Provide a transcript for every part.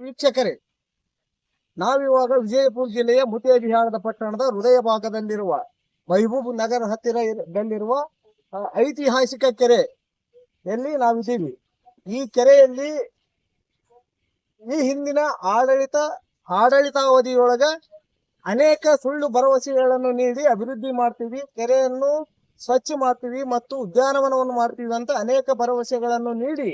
ವೀಕ್ಷಕರೇ, ನಾವಿವಾಗ ವಿಜಯಪುರ ಜಿಲ್ಲೆಯ ಮುತೇಬಿಹಾರದ ಪಟ್ಟಣದ ಹೃದಯ ಭಾಗದಲ್ಲಿರುವ ಮಹಬೂಬ್ ನಗರ ಹತ್ತಿರದಲ್ಲಿರುವ ಐತಿಹಾಸಿಕ ಕೆರೆ ಎಲ್ಲಿ ನಾವಿದ್ದೀವಿ. ಈ ಕೆರೆಯಲ್ಲಿ ಈ ಹಿಂದಿನ ಆಡಳಿತ, ಆಡಳಿತಾವಧಿಯೊಳಗ ಅನೇಕ ಸುಳ್ಳು ಭರವಸೆಗಳನ್ನು ನೀಡಿ ಅಭಿವೃದ್ಧಿ ಮಾಡ್ತೀವಿ. ಕೆರೆಯನ್ನು ಸ್ವಚ್ಛ ಮಾಡ್ತೀವಿ ಮತ್ತು ಉದ್ಯಾನವನವನ್ನು ಮಾಡ್ತೀವಿ ಅಂತ ಅನೇಕ ಭರವಸೆಗಳನ್ನು ನೀಡಿ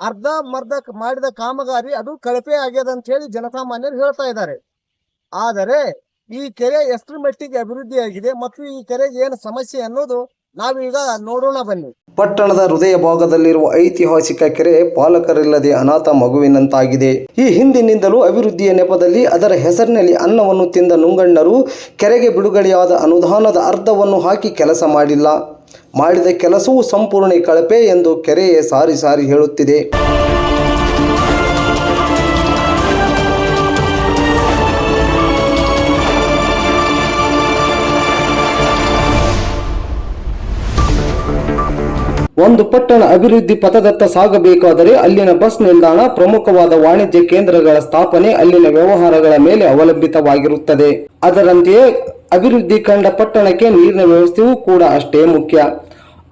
ಅರ್ಧ ಮರ್ಧ ಮಾಡಿದ ಕಾಮಗಾರಿ ಅದು ಕಳಪೆ ಆಗ್ಯದ ಅಂತ ಹೇಳಿ ಜನಸಾಮಾನ್ಯರು ಹೇಳ್ತಾ ಇದ್ದಾರೆ. ಆದರೆ ಈ ಕೆರೆ ಎಷ್ಟರ ಮಟ್ಟಿಗೆ ಅಭಿವೃದ್ಧಿಯಾಗಿದೆ ಮತ್ತು ಈ ಕೆರೆಗೆ ಏನು ಸಮಸ್ಯೆ ಅನ್ನೋದು ನಾವೀಗ ನೋಡೋಣ ಬನ್ನಿ. ಪಟ್ಟಣದ ಹೃದಯ ಭಾಗದಲ್ಲಿರುವ ಐತಿಹಾಸಿಕ ಕೆರೆ ಪಾಲಕರಿಲ್ಲದೆ ಅನಾಥ ಮಗುವಿನಂತಾಗಿದೆ. ಈ ಹಿಂದಿನಿಂದಲೂ ಅಭಿವೃದ್ಧಿಯ ನೆಪದಲ್ಲಿ ಅದರ ಹೆಸರಿನಲ್ಲಿ ಅನ್ನವನ್ನು ತಿಂದ ನುಂಗಣ್ಣರು ಕೆರೆಗೆ ಬಿಡುಗಡೆಯಾದ ಅನುದಾನದ ಅರ್ಧವನ್ನು ಹಾಕಿ ಕೆಲಸ ಮಾಡಿಲ್ಲ. ಮಾಡಿದ ಕೆಲಸವೂ ಸಂಪೂರ್ಣ ಕಳಪೆ ಎಂದು ಕೆರೆಯೇ ಸಾರಿ ಸಾರಿ ಹೇಳುತ್ತಿದೆ. ಒಂದು ಪಟ್ಟಣ ಅಭಿವೃದ್ಧಿ ಪಥದತ್ತ ಸಾಗಬೇಕಾದರೆ ಅಲ್ಲಿನ ಬಸ್ ನಿಲ್ದಾಣ ಪ್ರಮುಖವಾದ ವಾಣಿಜ್ಯ ಕೇಂದ್ರಗಳ ಸ್ಥಾಪನೆ ಅಲ್ಲಿನ ವ್ಯವಹಾರಗಳ ಮೇಲೆ ಅವಲಂಬಿತವಾಗಿರುತ್ತದೆ. ಅದರಂತೆಯೇ ಅಭಿವೃದ್ಧಿ ಕಂಡ ಪಟ್ಟಣಕ್ಕೆ ನೀರಿನ ವ್ಯವಸ್ಥೆಯೂ ಕೂಡ ಅಷ್ಟೇ ಮುಖ್ಯ.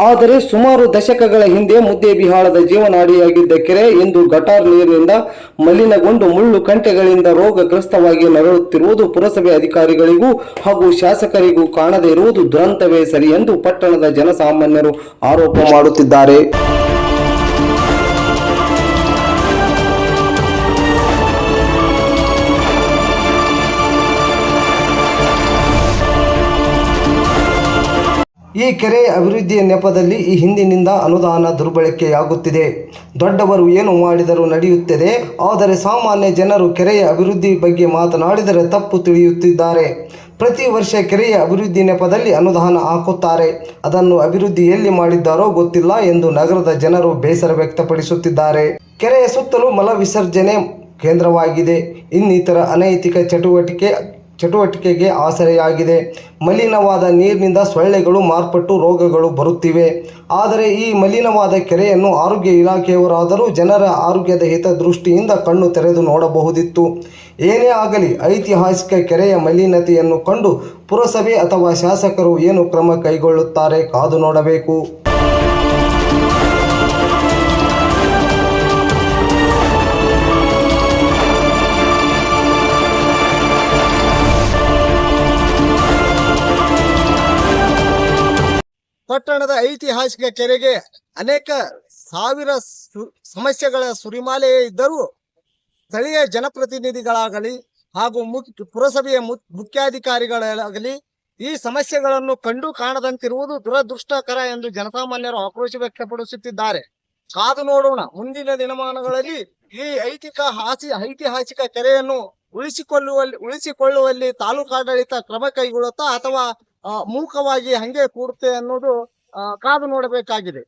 ಆದರೆ ಸುಮಾರು ದಶಕಗಳ ಹಿಂದೆ ಮುದ್ದೇಬಿಹಾಳದ ಜೀವನಾಡಿಯಾಗಿದ್ದ ಕೆರೆ ಇಂದು ಗಟಾರ್ ನೀರಿನಿಂದ ಮಲಿನಗೊಂಡು ಮುಳ್ಳು ಕಂಟೆಗಳಿಂದ ರೋಗಗ್ರಸ್ತವಾಗಿ ನರಳುತ್ತಿರುವುದು ಪುರಸಭೆ ಅಧಿಕಾರಿಗಳಿಗೂ ಹಾಗೂ ಶಾಸಕರಿಗೂ ಕಾಣದೇ ಇರುವುದು ದುರಂತವೇ ಸರಿ ಎಂದು ಪಟ್ಟಣದ ಜನಸಾಮಾನ್ಯರು ಆರೋಪ ಮಾಡುತ್ತಿದ್ದಾರೆ. ಈ ಕೆರೆ ಅಭಿವೃದ್ಧಿಯ ನೆಪದಲ್ಲಿ ಈ ಹಿಂದಿನಿಂದ ಅನುದಾನ ದುರ್ಬಳಕೆಯಾಗುತ್ತಿದೆ. ದೊಡ್ಡವರು ಏನು ಮಾಡಿದರೂ ನಡೆಯುತ್ತದೆ. ಆದರೆ ಸಾಮಾನ್ಯ ಜನರು ಕೆರೆಯ ಅಭಿವೃದ್ಧಿ ಬಗ್ಗೆ ಮಾತನಾಡಿದರೆ ತಪ್ಪು ತಿಳಿಯುತ್ತಿದ್ದಾರೆ. ಪ್ರತಿ ವರ್ಷ ಕೆರೆಯ ಅಭಿವೃದ್ಧಿ ನೆಪದಲ್ಲಿ ಅನುದಾನ ಹಾಕುತ್ತಾರೆ. ಅದನ್ನು ಅಭಿವೃದ್ಧಿ ಎಲ್ಲಿ ಮಾಡಿದ್ದಾರೋ ಗೊತ್ತಿಲ್ಲ ಎಂದು ನಗರದ ಜನರು ಬೇಸರ ವ್ಯಕ್ತಪಡಿಸುತ್ತಿದ್ದಾರೆ. ಕೆರೆಯ ಸುತ್ತಲೂ ಮಲ ವಿಸರ್ಜನೆ ಕೇಂದ್ರವಾಗಿದೆ. ಇನ್ನಿತರ ಅನೈತಿಕ ಚಟುವಟಿಕೆ ಚಟುವಟಿಕೆಗೆ ಆಸರೆಯಾಗಿದೆ. ಮಲಿನವಾದ ನೀರಿನಿಂದ ಸೊಳ್ಳೆಗಳು, ಮಾರ್ಪಟ್ಟು ರೋಗಗಳು ಬರುತ್ತಿವೆ. ಆದರೆ ಈ ಮಲಿನವಾದ ಕೆರೆಯನ್ನು ಆರೋಗ್ಯ ಇಲಾಖೆಯವರಾದರೂ ಜನರ ಆರೋಗ್ಯದ ಹಿತದೃಷ್ಟಿಯಿಂದ ಕಣ್ಣು ತೆರೆದು ನೋಡಬಹುದಿತ್ತು. ಏನೇ ಆಗಲಿ, ಐತಿಹಾಸಿಕ ಕೆರೆಯ ಮಲಿನತೆಯನ್ನು ಕಂಡು ಪುರಸಭೆ ಅಥವಾ ಶಾಸಕರು ಏನು ಕ್ರಮ ಕೈಗೊಳ್ಳುತ್ತಾರೆ ಕಾದು ನೋಡಬೇಕು. ಪಟ್ಟಣದ ಐತಿಹಾಸಿಕ ಕೆರೆಗೆ ಅನೇಕ ಸಾವಿರ ಸಮಸ್ಯೆಗಳ ಸುರಿಮಾಲೆಯೇ ಇದ್ದರೂ ಸ್ಥಳೀಯ ಜನಪ್ರತಿನಿಧಿಗಳಾಗಲಿ ಹಾಗೂ ಮುಖ್ಯ ಪುರಸಭೆಯ ಮುಖ್ಯಾಧಿಕಾರಿಗಳಾಗಲಿ ಈ ಸಮಸ್ಯೆಗಳನ್ನು ಕಂಡು ಕಾಣದಂತಿರುವುದು ದುರದೃಷ್ಟಕರ ಎಂದು ಜನಸಾಮಾನ್ಯರು ಆಕ್ರೋಶ ವ್ಯಕ್ತಪಡಿಸುತ್ತಿದ್ದಾರೆ. ಕಾದು ನೋಡೋಣ. ಮುಂದಿನ ದಿನಮಾನಗಳಲ್ಲಿ ಈ ಐತಿಕ ಹಾಸಿ, ಐತಿಹಾಸಿಕ ಕೆರೆಯನ್ನು ಉಳಿಸಿಕೊಳ್ಳುವಲ್ಲಿ ಉಳಿಸಿಕೊಳ್ಳುವಲ್ಲಿ ತಾಲೂಕಾಡಳಿತ ಕ್ರಮ ಕೈಗೊಳ್ಳುತ್ತಾ ಅಥವಾ ಮೂಕವಾಗಿ ಹಂಗೆ ಕೂಡುತ್ತೆ ಅನ್ನೋದು ಕಾದು ನೋಡಬೇಕಾಗಿದೆ.